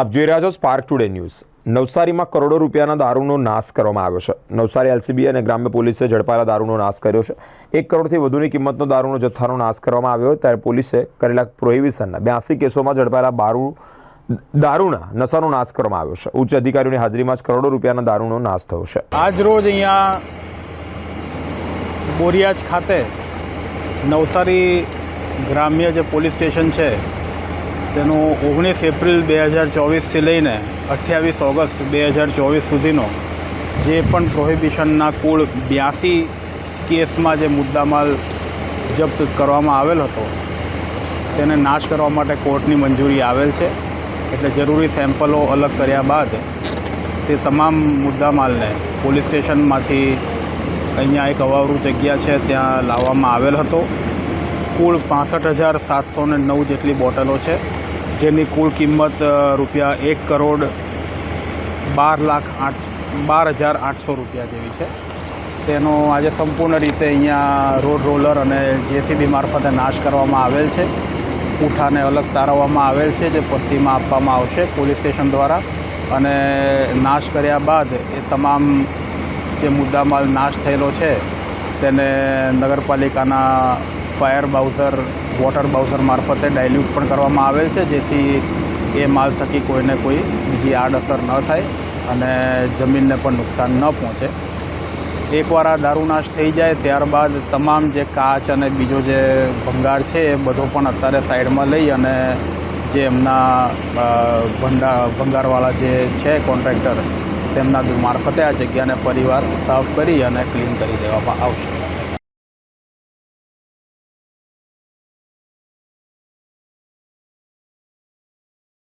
આપ જોઈ રહ્યા છો સ્પાર્ક ટુડે ન્યૂઝ નવસારીમાં કરોડો રૂપિયાના દારૂનો નાશ કરવામાં આવ્યો છે. નવસારી એલસીબી અને ગ્રામ્ય પોલીસે ઝડપાયેલા દારૂનો નાશ કર્યો છે. એક કરોડથી વધુની કિંમતનો દારૂનો જથ્થાનો નાશ કરવામાં આવ્યો ત્યારે પોલીસે કરેલા પ્રોહિબિશનના બ્યાસી કેસોમાં ઝડપાયેલા બારૂ, દારૂના નશાનો નાશ કરવામાં આવ્યો છે. ઉચ્ચ અધિકારીઓની હાજરીમાં જ કરોડો રૂપિયાના દારૂનો નાશ થયો છે. આજ રોજ અહીંયા બોરિયાજ ખાતે નવસારી ગ્રામ્ય જે પોલીસ સ્ટેશન છે તેનું ઓગણીસ એપ્રિલ બે હજાર ચોવીસથી લઈને અઠ્યાવીસ ઓગસ્ટ બે હજાર ચોવીસ સુધીનો જે પણ પ્રોહિબિશનના કુલ બ્યાસી કેસમાં જે મુદ્દામાલ જપ્ત કરવામાં આવેલ હતો, તેને નાશ કરવા માટે કોર્ટની મંજૂરી આવેલ છે. એટલે જરૂરી સેમ્પલો અલગ કર્યા બાદ તે તમામ મુદ્દામાલને પોલીસ સ્ટેશનમાંથી અહીંયા એક અવાવરું જગ્યા છે ત્યાં લાવવામાં આવેલ હતો. કુલ પાસઠ હજાર સાતસો ને નવ જેટલી બોટલો છે. જેની કુલ કિંમત રૂપિયા એક કરોડ બાર લાખ આઠ, બાર હજાર આઠસો રૂપિયા જેવી છે. તેનો આજે સંપૂર્ણ રીતે અહીંયા રોડ રોલર અને જેસીબી મારફતે નાશ કરવામાં આવેલ છે. પૂઠાને અલગ તારવવામાં આવેલ છે, જે પસ્તીમાં આપવામાં આવશે પોલીસ સ્ટેશન દ્વારા. અને નાશ કર્યા બાદ એ તમામ જે મુદ્દામાલ નાશ થયેલો છે, તેને નગરપાલિકાના fire bowser, water bowser dilute dilute પણ કરવામાં આવેલ છે, જેથી એ માલ થકી કોઈને કોઈ બીજી આડઅસર ન થાય અને જમીનને પણ નુકસાન ન પહોંચે. એકવાર આ દારૂનાશ થઈ જાય, ત્યારબાદ તમામ જે કાચ અને બીજો જે ભંગાર છે, એ બધો પણ અત્યારે સાઈડમાં લઈ અને જે એમના ભંડા, ભંગારવાળા જે છે કોન્ટ્રાક્ટર, તેમના મારફતે આ જગ્યાને ફરીવાર સાફ કરી અને ક્લીન કરી દેવામાં આવશે.